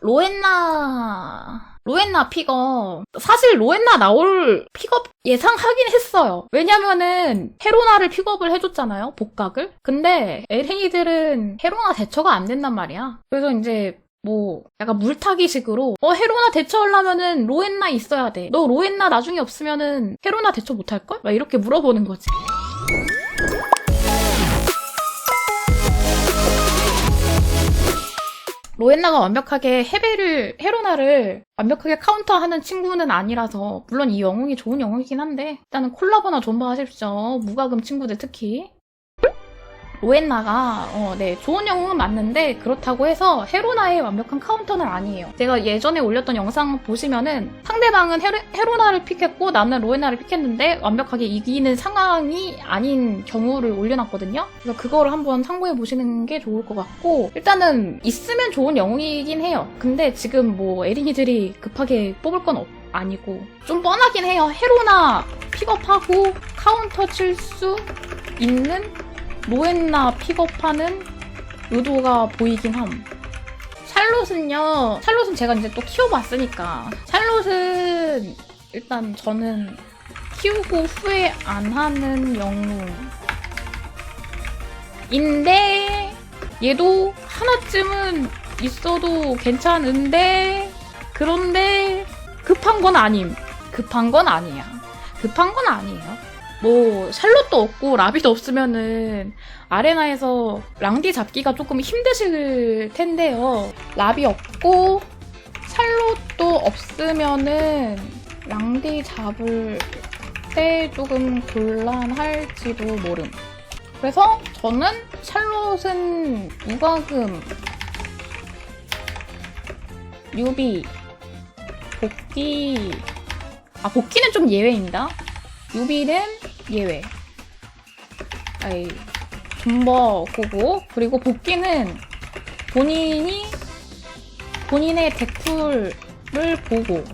로엔나 로엔나 픽업 사실 로엔나 나올 픽업 예상하긴 했어요. 왜냐면은 헤로나를 픽업을 해줬잖아요. 복각을. 근데 LA들은 헤로나 대처가 안 된단 말이야. 그래서 이제 뭐 약간 물타기식으로 어 헤로나 대처하려면은 로엔나 있어야 돼. 너 로엔나 나중에 없으면은 헤로나 대처 못할 걸? 막 이렇게 물어보는 거지. 로엔나가 완벽하게 헤베를 헤로나를 완벽하게 카운터하는 친구는 아니라서 물론 이 영웅이 좋은 영웅이긴 한데 일단은 콜라보나 존버 하십시오. 무과금 친구들 특히 로엔나가 어, 네 좋은 영웅은 맞는데 그렇다고 해서 헤로나의 완벽한 카운터는 아니에요. 제가 예전에 올렸던 영상 보시면은 상대방은 헤로, 헤로나를 픽했고 나는 로엔나를 픽했는데 완벽하게 이기는 상황이 아닌 경우를 올려놨거든요. 그래서 그거를 한번 참고해 보시는 게 좋을 것 같고 일단은 있으면 좋은 영웅이긴 해요. 근데 지금 뭐 에린이들이 급하게 뽑을 건 없, 아니고 좀 뻔하긴 해요. 헤로나 픽업하고 카운터 칠 수 있는 로엔나 픽업하는 의도가 보이긴 함. 샬롯은요, 샬롯은 제가 이제 또 키워봤으니까. 샬롯은 일단 저는 키우고 후회 안 하는 영웅인데, 얘도 하나쯤은 있어도 괜찮은데, 그런데 급한 건 아님. 급한 건 아니야. 급한 건 아니에요. 뭐 샬롯도 없고 라비도 없으면은 아레나에서 랑디 잡기가 조금 힘드실 텐데요. 라비 없고 샬롯도 없으면은 랑디 잡을 때 조금 곤란할지도 모름. 그래서 저는 샬롯은 무과금, 유비, 복귀, 아 복귀는 좀 예외입니다. 유비는 예외. 아이, 존버 고고. 그리고 복귀는 본인이 본인의 덱풀을 보고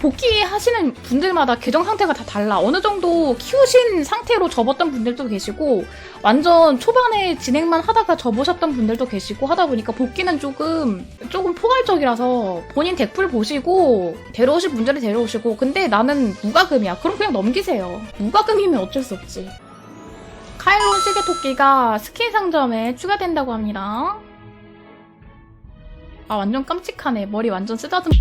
복귀하시는 분들마다 계정 상태가 다 달라. 어느 정도 키우신 상태로 접었던 분들도 계시고 완전 초반에 진행만 하다가 접으셨던 분들도 계시고 하다 보니까 복귀는 조금 조금 포괄적이라서 본인 덱풀 보시고 데려오실 분들은 데려오시고 근데 나는 무과금이야. 그럼 그냥 넘기세요. 무과금이면 어쩔 수 없지. 카일론 시계토끼가 스킨 상점에 추가된다고 합니다. 아 완전 깜찍하네. 머리 완전 쓰다듬.